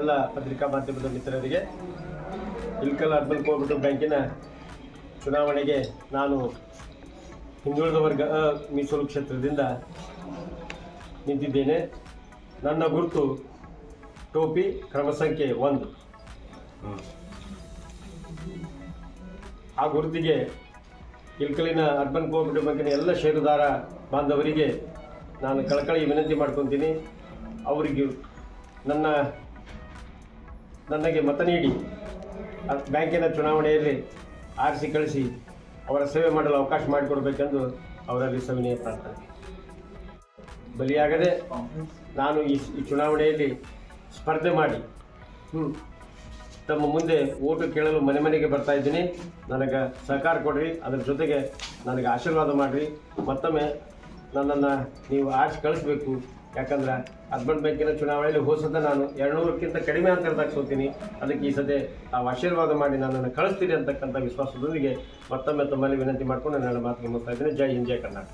ಎಲ್ಲ ಪತ್ರಿಕಾ ಮಾಧ್ಯಮದ ಮಿತ್ರರಿಗೆ ಇಲ್ಕಲ್ ಅರ್ಬನ್ ಕೋಆಪರೇಟಿವ್ ಬ್ಯಾಂಕಿನ ಚುನಾವಣೆಗೆ ನಾನು ಹಿಂದುಳಿದ ವರ್ಗ ಮೀಸಲು ಕ್ಷೇತ್ರದಿಂದ ನಿಂತಿದ್ದೇನೆ. ನನ್ನ ಗುರುತು ಟೋಪಿ ಕ್ರಮ ಸಂಖ್ಯೆ ಒಂದು. ಆ ಗುರುತಿಗೆ ಇಲ್ಕಲಿನ ಅರ್ಬನ್ ಕೋಆಪರೇಟಿವ್ ಬ್ಯಾಂಕಿನ ಎಲ್ಲ ಷೇರುದಾರ ಬಾಂಧವರಿಗೆ ನಾನು ಕಳಕಳಿ ವಿನಂತಿ ಮಾಡ್ಕೊತೀನಿ. ಅವರಿಗೆ ನನ್ನ ನನಗೆ ಮತ ನೀಡಿ ಬ್ಯಾಂಕಿನ ಚುನಾವಣೆಯಲ್ಲಿ ಆರಿಸಿ ಕಳಿಸಿ ಅವರ ಸೇವೆ ಮಾಡಲು ಅವಕಾಶ ಮಾಡಿಕೊಡ್ಬೇಕೆಂದು ಅವರಲ್ಲಿ ಸವಿನಯ ಪ್ರಾರ್ಥನೆ. ಬಲಿಯಾಗದೆ ನಾನು ಈ ಚುನಾವಣೆಯಲ್ಲಿ ಸ್ಪರ್ಧೆ ಮಾಡಿ ತಮ್ಮ ಮುಂದೆ ಓಟು ಕೇಳಲು ಮನೆ ಮನೆಗೆ ಬರ್ತಾ ಇದ್ದೀನಿ. ನನಗೆ ಸಹಕಾರ ಕೊಡ್ರಿ, ಅದರ ಜೊತೆಗೆ ನನಗೆ ಆಶೀರ್ವಾದ ಮಾಡಿರಿ. ಮತ್ತೊಮ್ಮೆ ನನ್ನನ್ನು ನೀವು ಆರಿಸಿ ಕಳಿಸ್ಬೇಕು. ಯಾಕಂದ್ರೆ ಹಸ್ಬೆಂಡ್ ಬ್ಯಾಂಕಿನ ಚುನಾವಣೆಯಲ್ಲಿ ಹೋಸದ ನಾನು ಎರಡುನೂರಕ್ಕಿಂತ ಕಡಿಮೆ ಅಂತರದಾಗ ಸೋತೀನಿ ಅದಕ್ಕೆ ಈ ಸದ್ಯ ತಾವು ಆಶೀರ್ವಾದ ಮಾಡಿ ನನ್ನನ್ನು ಕಳಿಸ್ತೀರಿ ಅಂತಕ್ಕಂಥ ವಿಶ್ವಾಸದೊಂದಿಗೆ ಮತ್ತೊಮ್ಮೆ ತಮ್ಮಲ್ಲಿ ವಿನಂತಿ ಮಾಡ್ಕೊಂಡು ನನ್ನ ಮಾತಿಗೆ ಮುಗ್ತಾ ಇದ್ದೀನಿ. ಜೈ ಹಿಂದ್, ಜೈ ಕರ್ನಾಟಕ.